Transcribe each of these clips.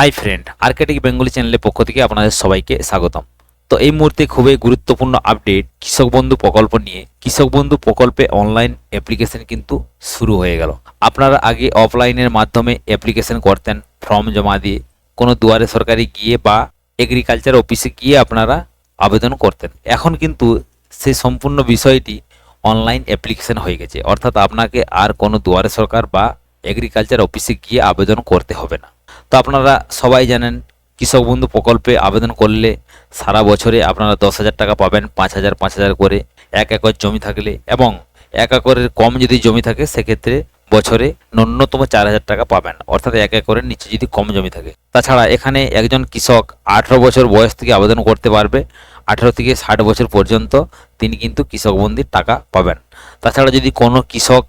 Hi friend Arctic Bengali চ্যানেলের পক্ষ থেকে আপনাদের সবাইকে স্বাগতম। তো এই মুহূর্তে খুবই গুরুত্বপূর্ণ আপডেট কৃষক বন্ধু প্রকল্প নিয়ে। কৃষক বন্ধু প্রকল্পে অনলাইন অ্যাপ্লিকেশন কিন্তু শুরু হয়ে গেল। আপনারা আগে অফলাইনের মাধ্যমে অ্যাপ্লিকেশন করতেন ফর্ম জমা দিয়ে, কোনো দুয়ারে সরকারি গিয়ে বা এগ্রিকালচার অফিসে গিয়ে আপনারা আবেদন করতেন। এখন কিন্তু সেই সম্পূর্ণ বিষয়টি অনলাইন অ্যাপ্লিকেশন হয়ে গেছে। অর্থাৎ আপনাকে আর কোনো দুয়ারে সরকার বা এগ্রিকালচার অফিসে গিয়ে আবেদন করতে হবে না। তো আপনারা সবাই জানেন, কৃষক বন্ধু প্রকল্পে আবেদন করলে সারা বছরে আপনারা দশ হাজার টাকা পাবেন, পাঁচ হাজার পাঁচ হাজার করে এক একর জমি থাকলে এবং এক একরের কম যদি জমি থাকে সেক্ষেত্রে বছরে ন্যূনতম চার হাজার টাকা পাবেন, অর্থাৎ এক একরের নিচে যদি কম জমি থাকে। তাছাড়া এখানে একজন কৃষক আঠেরো বছর বয়স থেকে আবেদন করতে পারবে, আঠেরো থেকে ষাট বছর পর্যন্ত তিনি কিন্তু কৃষক বন্দির টাকা পাবেন। তাছাড়া যদি কোনো কৃষক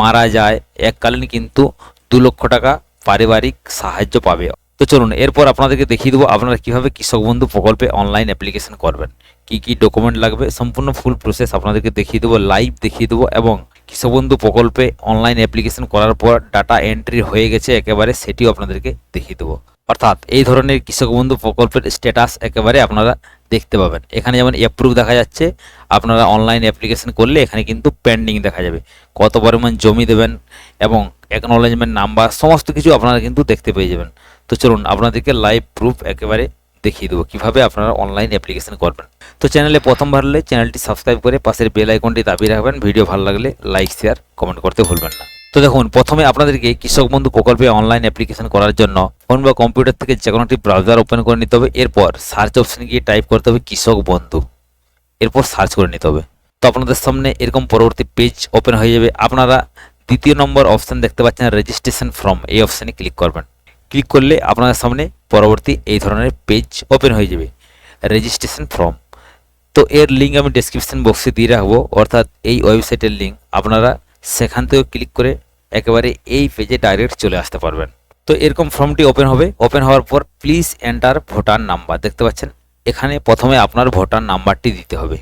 মারা যায়, এককালীন কিন্তু দু লক্ষ টাকা পারিবারিক সাহায্য পাবে। তো চলুন, এরপর আপনাদেরকে দেখিয়ে দেবো আপনারা কীভাবে কৃষক বন্ধু প্রকল্পে অনলাইন অ্যাপ্লিকেশন করবেন। কি কি ডকুমেন্ট লাগবে, সম্পূর্ণ ফুল প্রসেস আপনাদেরকে দেখিয়ে দেবো লাইভ দেখিয়ে দেবো এবং কৃষক বন্ধু প্রকল্পে অনলাইন অ্যাপ্লিকেশন করার পর ডাটা এন্ট্রি হয়ে গেছে একেবারে সেটিও আপনাদেরকে দেখিয়ে দেবো। অর্থাৎ এই ধরনের কৃষক বন্ধু প্রকল্পের স্ট্যাটাস একেবারে আপনারা দেখতে পাবেন। এখানে যেমন অ্যাপ্রুভ দেখা যাচ্ছে, আপনারা অনলাইন অ্যাপ্লিকেশন করলে এখানে কিন্তু পেন্ডিং দেখা যাবে। কত পরিমাণ জমি দেবেন এবং অ্যাকনোলেজমেন্ট নাম্বার সমস্ত কিছু আপনারা কিন্তু দেখতে পেয়ে যাবেন। তো চলুন আপনাদেরকে লাইভ প্রুফ একেবারে দেখিয়ে দেবো, কীভাবে আপনারা অনলাইন অ্যাপ্লিকেশন করবেন। তো চ্যানেলে প্রথমবার হলে চ্যানেলটি সাবস্ক্রাইব করে পাশের বেল আইকনটি দাবিয়ে রাখবেন। ভিডিও ভালো লাগলে লাইক শেয়ার কমেন্ট করতে ভুলবেন না। তো দেখুন, প্রথমে আপনাদেরকে কৃষক বন্ধু প্রকল্পে অনলাইন অ্যাপ্লিকেশন করার জন্য ফোন বা কম্পিউটার থেকে যে কোনো একটি ব্রাউজার ওপেন করে নিতে হবে। এরপর সার্চ অপশনে গিয়ে টাইপ করতে হবে কৃষক বন্ধু। এরপর সার্চ করে নিতে হবে। তো আপনাদের সামনে এরকম পরবর্তী পেজ ওপেন হয়ে যাবে। আপনারা দ্বিতীয় নম্বর অপশন দেখতে পাচ্ছেন রেজিস্ট্রেশন ফর্ম এই অপশানে ক্লিক করবেন। ক্লিক করলে আপনাদের সামনে পরবর্তী এই ধরনের পেজ ওপেন হয়ে যাবে। রেজিস্ট্রেশন ফর্ম তো এর লিঙ্ক আমি ডেসক্রিপশন বক্সে দিয়ে রাখব। অর্থাৎ এই ওয়েবসাইটের লিঙ্ক আপনারা সেখান থেকেও ক্লিক করে একেবারে এই পেজে ডাইরেক্ট চলে আসতে পারবেন। তো এরকম ফর্মটি ওপেন হবে। ওপেন হওয়ার পর প্লিজ এন্টার ভোটার নাম্বার দেখতে পাচ্ছেন? এখানে প্রথমে আপনার ভোটার নাম্বারটি দিতে হবে।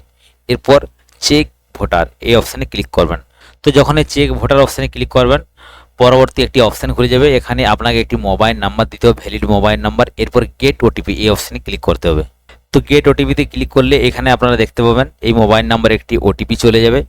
এরপর চেক ভোটার এই অপশানে ক্লিক করবেন। তো যখন এই চেক ভোটার অপশানে ক্লিক করবেন, পরবর্তী একটি অপশান খুলে যাবে। এখানে আপনাকে একটি মোবাইল নাম্বার দিতে হবে ভ্যালিড মোবাইল নাম্বার এরপর গেট ওটিপি এই অপশানে ক্লিক করতে হবে। তো গেট ওটিপিতে ক্লিক করলে এখানে আপনারা দেখতে পাবেন, এই মোবাইল নাম্বার একটি ওটিপি চলে যাবে।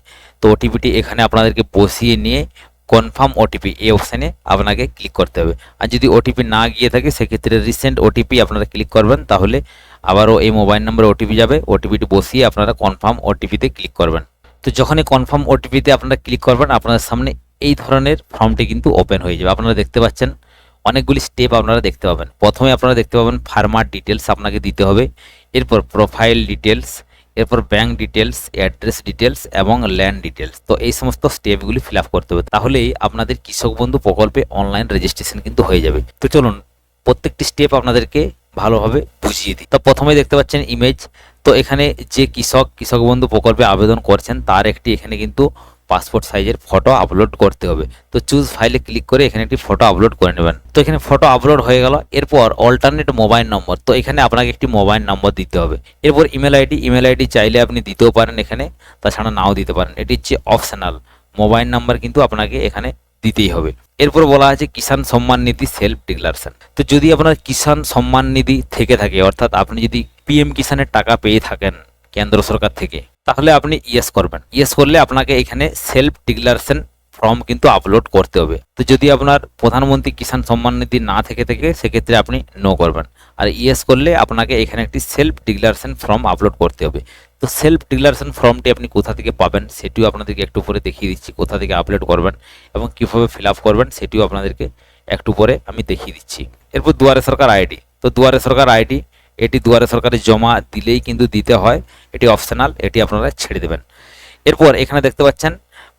তো ওটিপিটি এখানে আপনাদেরকে বসিয়ে নিয়ে কনফার্ম ওটিপি এই অপশানে আপনাকে ক্লিক করতে হবে। আর যদি ওটিপি না গিয়ে থাকে, সেক্ষেত্রে রিসেন্ট ওটিপি আপনারা ক্লিক করবেন, তাহলে আবারও এই মোবাইল নাম্বারে ওটিপি যাবে। ওটিপিটি বসিয়ে আপনারা কনফার্ম ওটিপিতে ক্লিক করবেন। তো যখনই কনফার্ম ওটিপিতে আপনারা ক্লিক করবেন, আপনাদের সামনে এই ধরনের ফর্মটি কিন্তু ওপেন হয়ে যাবে। আপনারা দেখতে পাচ্ছেন, অনেকগুলি স্টেপ আপনারা দেখতে পাবেন। প্রথমে আপনারা দেখতে পাবেন ফার্মার ডিটেলস আপনাকে দিতে হবে। এরপর প্রোফাইল ডিটেলস এরপর ব্যাংক ডিটেলস অ্যাড্রেস ডিটেলস এবং ল্যান্ড ডিটেলস তো এই সমস্ত স্টেপগুলি ফিল আপ করতে হবে। তাহলেই আপনাদের কৃষক বন্ধু প্রকল্পে অনলাইন রেজিস্ট্রেশন কিন্তু হয়ে যাবে। তো চলুন, প্রত্যেকটি স্টেপ আপনাদেরকে ভালোভাবে বুঝিয়ে দিই। তো প্রথমে দেখতে পাচ্ছেন ইমেজ তো এখানে যে কৃষক কৃষক বন্ধু প্রকল্পে আবেদন করছেন, তার একটি এখানে কিন্তু পাসপোর্ট সাইজের ফটো আপলোড করতে হবে। তো চুজ ফাইলে ক্লিক করে এখানে একটি ফটো আপলোড করে নেবেন। তো এখানে ফটো আপলোড হয়ে গেল। এরপর অল্টারনেট মোবাইল নম্বর তো এখানে আপনাকে একটি মোবাইল নম্বর দিতে হবে। এরপর ইমেল আইডি ইমেল আইডি চাইলে আপনি দিতেও পারেন এখানে। তাছাড়া নাও দিতে পারেন। এটি হচ্ছে অপশনাল মোবাইল নাম্বার কিন্তু আপনাকে এখানে দিতেই হবে। এরপর বলা আছে কিষাণ সম্মান নিধি সেলফ ডিক্লারেশন তো যদি আপনার কিষাণ সম্মান নিধি থেকে থাকে, অর্থাৎ আপনি যদি পিএম কিষাণের টাকা পেয়ে থাকেন কেন্দ্র সরকার থেকে। তাহলে আপনি ইয়েস করবেন। ইয়েস করলে আপনাকে এখানে সেলফ ডিক্লারেশন ফর্ম কিন্তু আপলোড করতে হবে। তো যদি আপনার প্রধানমন্ত্রী কিষাণ সম্মান নিধি না থেকে থেকে, সেক্ষেত্রে আপনি নো করবেন। আর ইয়েস করলে আপনাকে এখানে একটি সেলফ ডিক্লারেশন ফর্ম আপলোড করতে হবে। তো সেলফ ডিক্লারেশন ফর্মটি আপনি কোথা থেকে পাবেন, সেটিও আপনাদেরকে একটু পরে দেখিয়ে দিচ্ছি, কোথা থেকে আপলোড করবেন এবং কীভাবে ফিল আপ করবেন, সেটিও আপনাদেরকে একটু পরে আমি দেখিয়ে দিচ্ছি। এরপর দুয়ারে সরকার আইডি তো দুয়ারে সরকার আইডি এটি দুয়ারে সরকারে জমা দিলেই কিন্তু দিতে হয়। এটি অপশনাল এটি আপনারা ছেড়ে দেবেন। এরপর এখানে দেখতে পাচ্ছেন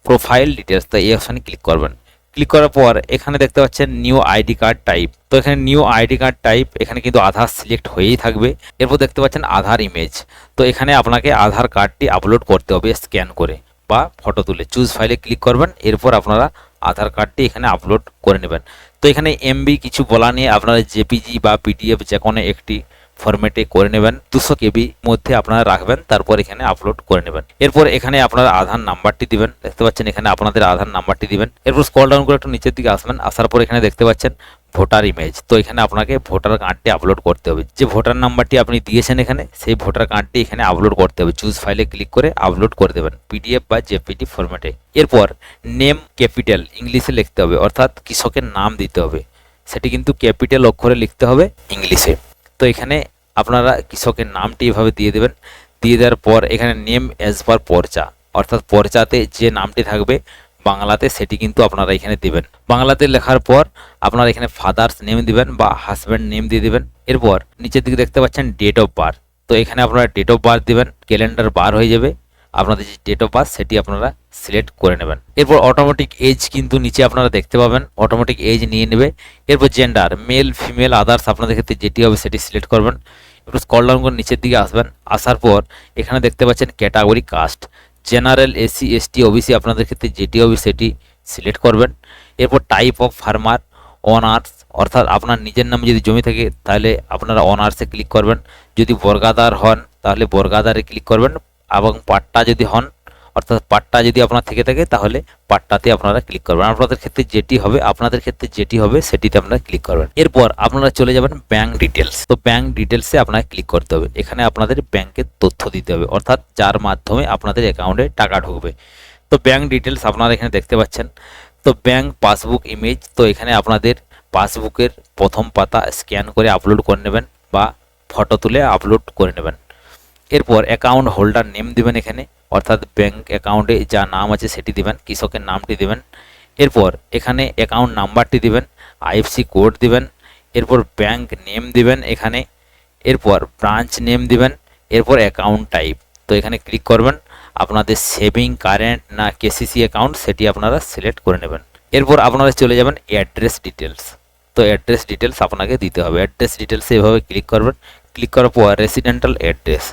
প্রোফাইল ডিটেলস তো এই অপশানে ক্লিক করবেন। ক্লিক করার পর এখানে দেখতে পাচ্ছেন নিউ আইডি কার্ড টাইপ তো এখানে নিউ আইডি কার্ড টাইপ এখানে কিন্তু আধার সিলেক্ট হয়েই থাকবে। এরপর দেখতে পাচ্ছেন আধার ইমেজ তো এখানে আপনাকে আধার কার্ডটি আপলোড করতে হবে স্ক্যান করে বা ফটো তুলে। চুজ ফাইলে ক্লিক করবেন, এরপর আপনারা আধার কার্ডটি এখানে আপলোড করে নেবেন। তো এখানে এমবি কিছু বলা নিয়ে আপনারা জেপিজি বা পিডিএফ যে কোনো একটি ফরম্যাটে করে নেবেন। দুশো কেবি মধ্যে আপনারা রাখবেন, তারপর এখানে আপলোড করে নেবেন। এরপর এখানে আপনার আধার নাম্বারটি দিবেন। দেখতে পাচ্ছেন এখানে আপনাদের আধার নাম্বারটি দিবেন। এরপর স্কল ডাউন করে একটু নিচের দিকে আসবেন। আসার পর এখানে দেখতে পাচ্ছেন ভোটার ইমেজ তো এখানে আপনাকে ভোটার কার্ডটি আপলোড করতে হবে। যে ভোটার নাম্বারটি আপনি দিয়েছেন এখানে, সেই ভোটার কার্ডটি এখানে আপলোড করতে হবে। চুজ ফাইলে ক্লিক করে আপলোড করে দেবেন পিডিএফ বা জেপিটি ফরম্যাটে এরপর নেম ক্যাপিটাল ইংলিশে লিখতে হবে, অর্থাৎ কৃষকের নাম দিতে হবে। সেটি কিন্তু ক্যাপিটাল অক্ষরে লিখতে হবে ইংলিশে। তো এখানে আপনারা কৃষকের নামটি এভাবে দিয়ে দেবেন। দিয়ে দেওয়ার পর এখানে নেম অ্যাজ পার পর্চা। অর্থাৎ পর্চাতে যে নামটি থাকবে, বাংলাতে সেটি কিন্তু আপনারা এখানে দেবেন। বাংলাতে লেখার পর আপনারা এখানে ফাদার্স নেম দিবেন বা হাজব্যান্ড নেম দিয়ে দেবেন। এরপর নিচের দিকে দেখতে পাচ্ছেন ডেট অফ বার্থ তো এখানে আপনারা ডেট অফ বার্থ দিবেন ক্যালেন্ডার বার হয়ে যাবে। আপনাদের যে ডেট অফ বার্থ সেটি আপনারা সিলেক্ট করে নেবেন। এরপর অটোমেটিক এজ কিন্তু নিচে আপনারা দেখতে পাবেন। অটোমেটিক এজ নিয়ে নেবে। এরপর জেন্ডার মেল ফিমেল আদার্স আপনাদের ক্ষেত্রে যেটি হবে সেটি সিলেক্ট করবেন। একটু স্কল ডাউন করে নিচের দিকে আসবেন। আসার পর এখানে দেখতে পাচ্ছেন category caste general SC ST OBC আপনাদের ক্ষেত্রে যেটি হবে সেটি সিলেক্ট করবেন। এরপর টাইপ অফ ফার্মার অনার্স অর্থাৎ আপনার নিজের নামে যদি জমি থাকে, তাহলে আপনারা অনার্সে ক্লিক করবেন। যদি বর্গাদার হন, তাহলে বর্গাদারে ক্লিক করবেন। এবং পাট্টা যদি হন, অর্থাৎ পাট্টা যদি আপনার থেকে থাকে, তাহলে পাট্টাতে আপনারা ক্লিক করবেন। আপনাদের ক্ষেত্রে যেটি হবে, আপনাদের ক্ষেত্রে যেটি হবে, সেটিতে আপনারা ক্লিক করবেন। এরপর আপনারা চলে যাবেন ব্যাংক ডিটেলস তো ব্যাংক ডিটেলসে আপনাকে ক্লিক করতে হবে। এখানে আপনাদের ব্যাংকের তথ্য দিতে হবে, অর্থাৎ যার মাধ্যমে আপনাদের অ্যাকাউন্টে টাকা ঢুকবে। তো ব্যাংক ডিটেলস আপনারা এখানে দেখতে পাচ্ছেন। তো ব্যাংক পাসবুক ইমেজ তো এখানে আপনাদের পাসবুকের প্রথম পাতা স্ক্যান করে আপলোড করে নেবেন বা ফটো তুলে আপলোড করে নেবেন। এরপর অ্যাকাউন্ট হোল্ডার নেম দিবেন এখানে, অর্থাৎ ব্যাংক অ্যাকাউন্টে যা নাম আছে সেটি দিবেন, কৃষকের নামটি দিবেন। এরপর এখানে অ্যাকাউন্ট নাম্বারটি দিবেন আইএফসি কোড দিবেন, এরপর ব্যাংক নেম দিবেন এখানে, এরপর ব্রাঞ্চ নেম দিবেন, এরপর অ্যাকাউন্ট টাইপ তো এখানে ক্লিক করবেন, আপনাদের সেভিং কারেন্ট না কেসিসি অ্যাকাউন্ট সেটি আপনারা সিলেক্ট করে নেবেন। এরপর আপনারা চলে যাবেন অ্যাড্রেস ডিটেলস তো অ্যাড্রেস ডিটেলস আপনাকে দিতে হবে। অ্যাড্রেস ডিটেলসে এভাবে ক্লিক করবেন। ক্লিক করার পর রেসিডেন্টাল অ্যাড্রেস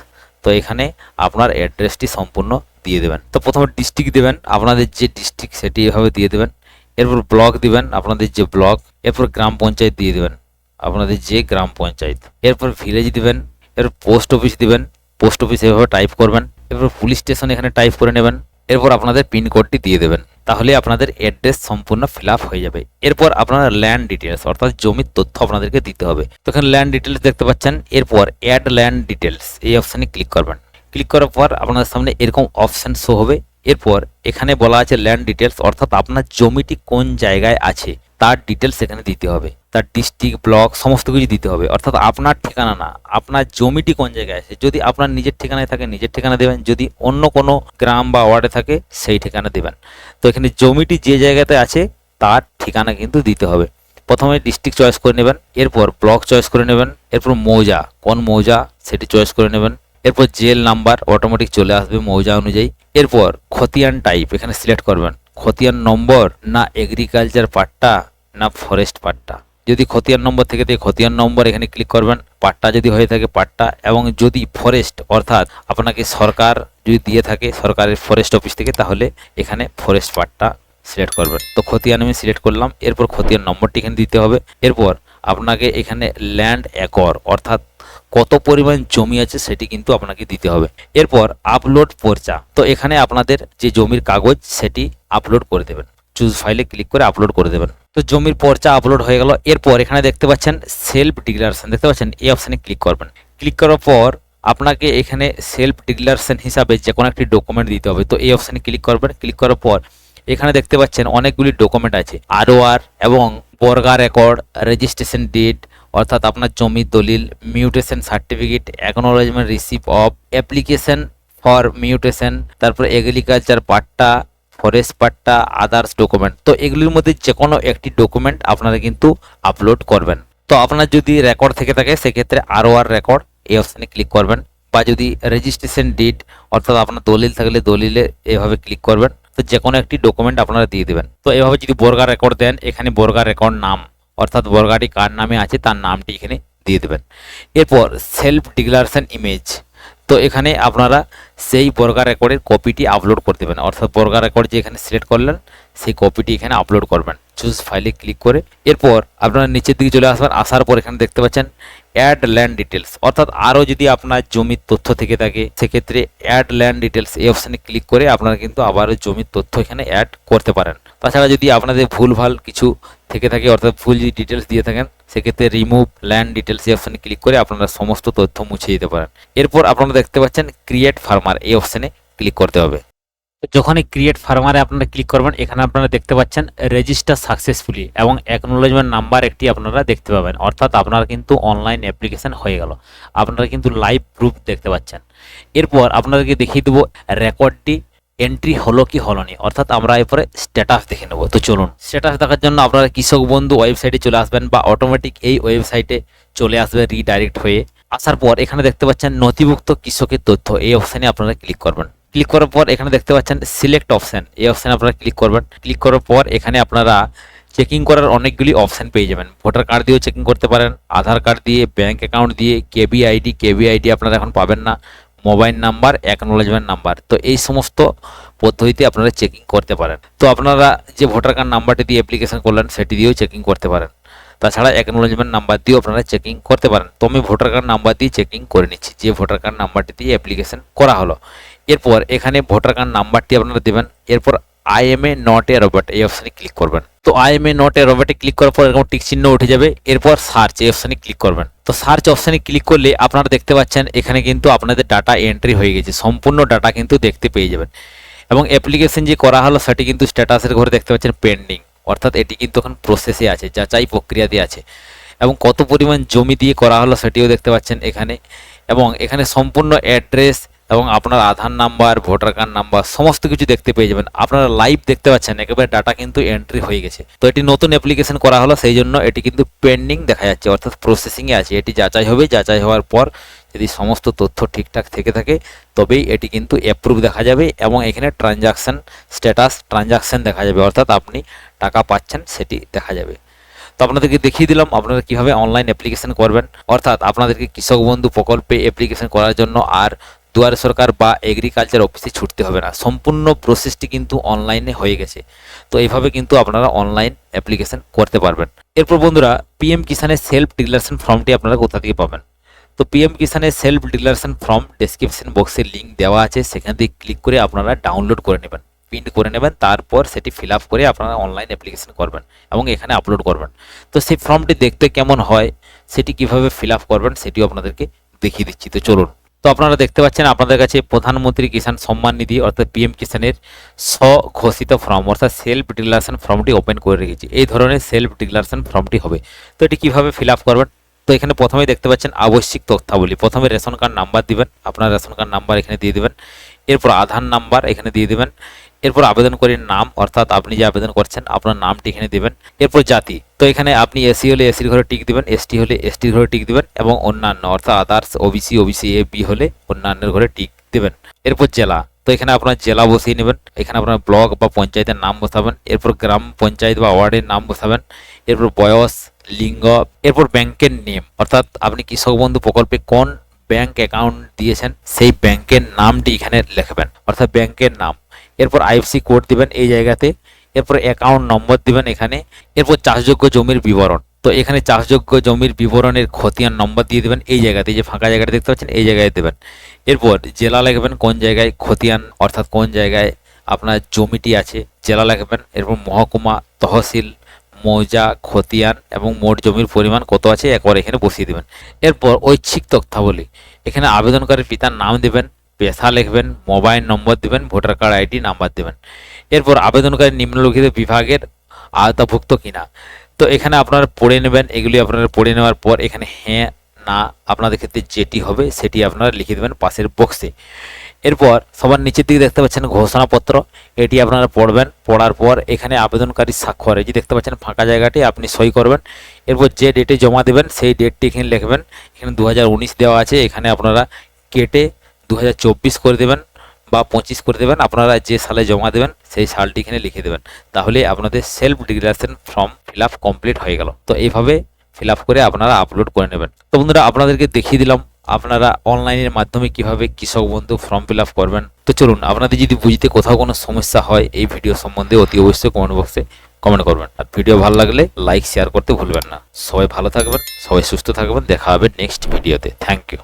তো এখানে আপনার অ্যাড্রেসটি সম্পূর্ণ দিয়ে দেবেন। তো প্রথমে ডিস্ট্রিক্ট দেবেন, আপনাদের যে ডিস্ট্রিক্ট সেটি এভাবে দিয়ে দেবেন। এরপর ব্লক দিবেন, আপনাদের যে ব্লক এরপর গ্রাম পঞ্চায়েত দিয়ে দেবেন, আপনাদের যে গ্রাম পঞ্চায়েত। এরপর ভিলেজ দিবেন, এরপর পোস্ট অফিস দিবেন পোস্ট অফিস এভাবে টাইপ করবেন, এরপর পুলিশ স্টেশন এখানে টাইপ করে নেবেন। এরপর আপনাদের পিনকোডটি দিয়ে দেবেন। তাহলে আপনাদের অ্যাড্রেস সম্পূর্ণ ফিল হয়ে যাবে। এরপর আপনার ল্যান্ড ডিটেলস অর্থাৎ জমির তথ্য আপনাদেরকে দিতে হবে। তো এখানে ল্যান্ড ডিটেলস দেখতে পাচ্ছেন। এরপর অ্যাড ল্যান্ড ডিটেলস এই অপশানে ক্লিক করবেন। ক্লিক করার পর আপনাদের সামনে এরকম অপশান শো হবে। এরপর এখানে বলা আছে ল্যান্ড ডিটেলস অর্থাৎ আপনার জমিটি কোন জায়গায় আছে, তার ডিটেলস এখানে দিতে হবে। তার ডিস্ট্রিক্ট ব্লক সমস্ত কিছু দিতে হবে। অর্থাৎ আপনার ঠিকানা না, আপনার জমিটি কোন জায়গায় আছে? যদি আপনার নিজের ঠিকানায় থাকে, নিজের ঠিকানা দেবেন। যদি অন্য কোনো গ্রাম বা ওয়ার্ডে থাকে, সেই ঠিকানা দেবেন। তো এখানে জমিটি যে জায়গাতে আছে, তার ঠিকানা কিন্তু দিতে হবে। প্রথমে ডিস্ট্রিক্ট চয়েস করে নেবেন, এরপর ব্লক চয়েস করে নেবেন, এরপর মৌজা, কোন মৌজা সেটি চয়েস করে নেবেন, এরপর জেল নাম্বার অটোমেটিক চলে আসবে মৌজা অনুযায়ী। এরপর খতিয়ান টাইপ এখানে সিলেক্ট করবেন। খতিয়ান নম্বর, না এগ্রিকালচার পাট্টা, না ফরেস্ট পাট্টা। যদি খতিয়ান নম্বর থেকে থাকে খতিয়ান নম্বর এখানে ক্লিক করবেন, পাট্টা যদি হয়ে থাকে পাট্টা, এবং যদি ফরেস্ট অর্থাৎ আপনাকে সরকার যদি দিয়ে থাকে সরকারের ফরেস্ট অফিস থেকে, তাহলে এখানে ফরেস্ট পাট্টা সিলেক্ট করবেন। তো খতিয়ান আমি সিলেক্ট করলাম, এরপর খতিয়ান নম্বরটি এখানে দিতে হবে। এরপর আপনাকে এখানে ল্যান্ড একর অর্থাৎ কত পরিমাণ জমি আছে সেটি কিন্তু আপনাকে দিতে হবে। এরপর আপলোড পর্চা। তো এখানে আপনাদের যে জমির কাগজ, সেটি আপলোড করে দেবেন। চুজ ফাইলে ক্লিক করে আপলোড করে দেবেন। তো জমির পর্চা আপলোড হয়ে গেল। এরপর এখানে দেখতে পাচ্ছেন সেলফ ডিক্লারেশন দেখতে পাচ্ছেন এই অপশানে ক্লিক করবেন। ক্লিক করার পর আপনাকে এখানে সেলফ ডিক্লারেশন হিসাবে যে কোনো একটি ডকুমেন্ট দিতে হবে। তো এই অপশানে ক্লিক করবেন। ক্লিক করার পর এখানে দেখতে পাচ্ছেন অনেকগুলি ডকুমেন্ট আছে। আরওআর এবং বর্গা রেকর্ড রেজিস্ট্রেশন ডেট অর্থাৎ আপনার জমির দলিল mutation certificate acknowledgement receive of application for mutation তারপর agriculture patta forest patta others document তো এগুলির মধ্যে যে কোনো একটি ডকুমেন্ট আপনারা কিন্তু আপলোড করবেন। তো আপনার যদি রেকর্ড থেকে থাকে, সেক্ষেত্রে আরও আর রেকর্ড এই অপশানে ক্লিক করবেন বা যদি রেজিস্ট্রেশন ডেট অর্থাৎ আপনার দলিল থাকলে দলিলে এভাবে ক্লিক করবেন। তো যে কোনো একটি ডকুমেন্ট আপনারা দিয়ে দেবেন। তো এভাবে যদি বর্গা রেকর্ড দেন, এখানে বর্গা রেকর্ড নাম, অর্থাৎ বর্গাটি কার নামে আছে, তার নামটি এখানে দিয়ে দেবেন। এরপর সেলফ ডিক্লারেশন ইমেজ তো এখানে আপনারা সেই বর্গা রেকর্ডের কপিটি আপলোড করতে দেবেন। অর্থাৎ বর্গা রেকর্ড যে এখানে সিলেক্ট করলেন, সেই কপিটি এখানে আপলোড করবেন। চুজ ফাইলে ক্লিক করে এরপর আপনারা নিচের দিকে চলে আসবেন, আসার পর এখানে দেখতে পাচ্ছেন অ্যাড ল্যান্ড ডিটেলস অর্থাৎ আরও যদি আপনার জমির তথ্য থেকে থাকে, সেক্ষেত্রে অ্যাড ল্যান্ড ডিটেলস এই অপশানে ক্লিক করে আপনারা কিন্তু আবারও জমির তথ্য এখানে অ্যাড করতে পারেন। তাছাড়া যদি আপনাদের ভুলভাল কিছু থেকে থাকে, অর্থাৎ ভুল যদি ডিটেলস দিয়ে থাকেন সেক্ষেত্রে রিমুভ ল্যান্ড ডিটেলস এই অপশানে ক্লিক করে আপনারা সমস্ত তথ্য মুছে দিতে পারেন। এরপর আপনারা দেখতে পাচ্ছেন ক্রিয়েট ফার্মার এই অপশানে ক্লিক করতে হবে। যখনই ক্রিয়েট ফার্মারে আপনারা ক্লিক করবেন, এখানে আপনারা দেখতে পাচ্ছেন রেজিস্টার সাকসেসফুলি এবং অ্যাকনোলেজমেন্ট নাম্বার একটি আপনারা দেখতে পাবেন। অর্থাৎ আপনার কিন্তু অনলাইন অ্যাপ্লিকেশন হয়ে গেল। আপনারা কিন্তু লাইভ প্রুফ দেখতে পাচ্ছেন। এরপর আপনাদেরকে দেখিয়ে দেবো রেকর্ডটি এন্ট্রি হলো কি হলোনি অর্থাৎ আমরা এরপরে স্ট্যাটাস দেখে নেব। তো চলুন স্ট্যাটাস দেখার জন্য আপনারা কৃষক বন্ধু ওয়েবসাইটে চলে আসবেন বা অটোমেটিক এই ওয়েবসাইটে চলে আসবে রিডাইরেক্ট হয়ে। আসার পর এখানে দেখতে পাচ্ছেন নথিভুক্ত কৃষকের তথ্য। এই অপশানে আপনারা ক্লিক করবেন। ক্লিক করার পর এখানে দেখতে পাচ্ছেন সিলেক্ট অপশান এই অপশানে আপনারা ক্লিক করবেন। ক্লিক করার পর এখানে আপনারা চেকিং করার অনেকগুলি অপশান পেয়ে যাবেন। ভোটার কার্ড দিয়েও চেকিং করতে পারেন। আধার কার্ড দিয়ে ব্যাঙ্ক অ্যাকাউন্ট দিয়ে কেবি আইডি কেবি আইডি আপনারা এখন পাবেন না। Mobile number acknowledgement number. তো এই সমস্ত পদ্ধতিতে আপনারা চেকিং করতে পারেন। তো আপনারা যে ভোটার কার্ড নাম্বারটি দিয়ে অ্যাপ্লিকেশন করলেন, সেটি দিয়েও চেকিং করতে পারেন। তাছাড়া অ্যাকনোলেজমেন্ট নাম্বার দিয়েও আপনারা চেকিং করতে পারেন। তো আমি ভোটার কার্ড নাম্বার দিয়ে চেকিং করে নিচ্ছি, যে ভোটার কার্ড নাম্বারটি দিয়ে অ্যাপ্লিকেশন করা হলো। এরপর এখানে ভোটার কার্ড নাম্বারটি আপনারা দেবেন। এরপর I am a not a robot এই অপশানে ক্লিক করবেন। তো আই এম এ নট রোবটে ক্লিক করার পর এরকম টিক চিহ্ন উঠে যাবে। এরপর সার্চ এই অপশানে ক্লিক করবেন। তো সার্চ অপশানে ক্লিক করলে আপনারা দেখতে পাচ্ছেন, এখানে কিন্তু আপনাদের ডাটা এন্ট্রি হয়ে গেছে। সম্পূর্ণ ডাটা কিন্তু দেখতে পেয়ে যাবেন। এবং অ্যাপ্লিকেশন যে করা হলো, সেটি কিন্তু স্ট্যাটাসের ঘরে দেখতে পাচ্ছেন পেন্ডিং অর্থাৎ এটি কিন্তু এখন প্রসেসে আছে, যাচাই প্রক্রিয়াতে আছে। এবং কত পরিমাণ জমি দিয়ে করা হলো, সেটিও দেখতে পাচ্ছেন এখানে। এবং এখানে সম্পূর্ণ অ্যাড্রেস এবং আপনার Aadhaar number, voter card number, সমস্ত কিছু দেখতে পেয়ে যাবেন। আপনারা লাইভ দেখতে পাচ্ছেন, একেবারে ডাটা কিন্তু এন্ট্রি হয়ে গেছে। তো এটি নতুন অ্যাপ্লিকেশন করা হলো, সেই জন্য এটি কিন্তু পেন্ডিং দেখা যাচ্ছে, অর্থাৎ প্রসেসিংয়ে আছে। এটি যাচাই হবে, যাচাই হওয়ার পর যদি সমস্ত তথ্য ঠিকঠাক থেকে থাকে, তবেই এটি কিন্তু অ্যাপ্রুভ দেখা যাবে এবং এখানে ট্রানজাকশান স্ট্যাটাস ট্রানজাকশান দেখা যাবে, অর্থাৎ আপনি টাকা পাচ্ছেন, সেটি দেখা যাবে। তো আপনাদেরকে দেখিয়ে দিলাম আপনারা কীভাবে অনলাইন অ্যাপ্লিকেশন করবেন। অর্থাৎ আপনাদেরকে কৃষক বন্ধু প্রকল্পে অ্যাপ্লিকেশন করার জন্য আর দুয়ারে সরকার বা এগ্রিকালচার অফিসে ছুটতে হবে না। সম্পূর্ণ প্রসেসটি কিন্তু অনলাইনে হয়ে গেছে। তো এইভাবে কিন্তু আপনারা অনলাইন অ্যাপ্লিকেশন করতে পারবেন। এরপর বন্ধুরা পিএম কিষানের সেলফ ডিক্লারেশন ফর্মটি আপনারা কোথা থেকে পাবেন? তো পিএম কিষানের সেলফ ডিক্লারেশন ফর্ম ডেসক্রিপশন বক্সে লিঙ্ক দেওয়া আছে। সেখান থেকে ক্লিক করে আপনারা ডাউনলোড করে নেবেন। প্রিন্ট করে নেবেন, তারপর সেটি ফিল আপ করে আপনারা অনলাইন অ্যাপ্লিকেশন করবেন এবং এখানে আপলোড করবেন। তো সেই ফর্মটি দেখতে কেমন হয়, সেটি কীভাবে ফিল আপ করবেন, সেটিও আপনাদেরকে দেখিয়ে দিচ্ছি। তো চলুন। তো আপনারা দেখতে পাচ্ছেন আপনাদের কাছে প্রধানমন্ত্রী কিষাণ সম্মান নিধি অর্থাৎ পিএম কিষাণের স্বঘোষিত ফর্ম, অর্থাৎ সেলফ ডিক্লারেশন ফর্মটি ওপেন করে রেখেছি। এই ধরনের সেলফ ডিক্লারেশন ফর্মটি হবে। তো এটি কীভাবে ফিল আপ করবেন? তো এখানে প্রথমেই দেখতে পাচ্ছেন আবশ্যিক তথ্যাবলী। প্রথমে রেশন কার্ড নাম্বার দিবেন, আপনার রেশন কার্ড নাম্বার এখানে দিয়ে দেবেন। এরপর আধার নাম্বার এখানে দিয়ে দিবেন। এরপর আবেদন আবেদনকারীর নাম, অর্থাৎ আপনি যে আবেদন করছেন, আপনার নামটি এখানে দেবেন। এরপর জাতি। তো এখানে আপনি এসসি হলে এসির ঘরে টিক দিবেন, এসটি হলে এসটির ঘরে টিক দিবেন এবং অন্যান্য, অর্থাৎ others OBC OBC A B হলে অন্যান্যের ঘরে টিক দিবেন। এরপর জেলা। তো এখানে আপনার জেলা বসিয়ে নেবেন, এখানে আপনার ব্লক বা পঞ্চায়েতের নাম বসাবেন, এরপর গ্রাম পঞ্চায়েত বা ওয়ার্ডের নাম বসাবেন, এরপর বয়স, লিঙ্গ, এরপর ব্যাংকের নেম। অর্থাৎ আপনি কৃষক বন্ধু প্রকল্পে কোন ব্যাংক অ্যাকাউন্ট দিয়েছেন, সেই ব্যাংকের নামটি এখানে লিখবেন, অর্থাৎ ব্যাংকের নাম। এরপর আইএফসি কোড দিবেন এই জায়গাতে, এরপর অ্যাকাউন্ট নম্বর দিবেন এখানে, এরপর চাষযোগ্য জমির বিবরণ। তো এখানে চাষযোগ্য জমির বিবরণের খতিয়ান নম্বর দিয়ে দেবেন এই জায়গাতে যে ফাঁকা জায়গাটা দেখতে পাচ্ছেন, এই জায়গায় দেবেন। এরপর জেলা লিখবেন কোন জায়গায় খতিয়ান, অর্থাৎ কোন জায়গায় আপনার জমিটি আছে, জেলা লিখবেন। এরপর মহকুমা তহসিল, মৌজা, খতিয়ান এবং মোট জমির পরিমাণ কত আছে, একবার এখানে বসিয়ে দেবেন। এরপর ঐচ্ছিক তথ্যাবলী, এখানে আবেদনকারীর পিতার নাম দেবেন পেশা লিখবেন, মোবাইল নম্বর দেবেন, ভোটার কার্ড আইডি, নাম্বার দেবেন। এরপর আবেদনকারী নিম্নলিখিত বিভাগের আওতাভুক্ত কিনা। তো এখানে আপনারা পড়ে নেবেন, এগুলি আপনারা পড়ে নেওয়ার পর এখানে হ্যাঁ না, আপনাদের ক্ষেত্রে যেটি হবে সেটি আপনারা লিখে দেবেন পাশের বক্সে। এরপর সবার নিচের দিকে দেখতে পাচ্ছেন ঘোষণাপত্র, এটি আপনারা পড়বেন, পড়ার পর এখানে আবেদনকারী স্বাক্ষর, এই যে দেখতে পাচ্ছেন ফাঁকা জায়গাটি, আপনি সই করবেন। এরপর যে ডেটে জমা দেবেন, সেই ডেটটি এখানে লিখবেন। এখানে দু হাজার উনিশ দেওয়া আছে, এখানে আপনারা কেটে দু হাজার চব্বিশ করে দেবেন বা পঁচিশ করে দেবেন। আপনারা যে সালে জমা দেবেন, সেই সালটি এখানে লিখে দেবেন। তাহলে আপনাদের self declaration form fill complete হয়ে গেল। তো এইভাবে ফিল করে আপনারা আপলোড করে নেবেন। তো বন্ধুরা, আপনাদেরকে দেখিয়ে দিলাম আপনারা অনলাইনের মাধ্যমে কীভাবে কৃষক বন্ধু ফর্ম ফিল করবেন। তো চলুন, আপনাদের যদি বুঝতে কোথাও কোনো সমস্যা হয়, এই ভিডিও সম্বন্ধে অতি অবশ্যই কমেন্ট বক্সে কমেন্ট করবেন। আর ভিডিও ভালো লাগলে লাইক শেয়ার করতে ভুলবেন না। সবাই ভালো থাকবেন, সবাই সুস্থ থাকবেন। দেখা হবে নেক্সট ভিডিওতে থ্যাংক ইউ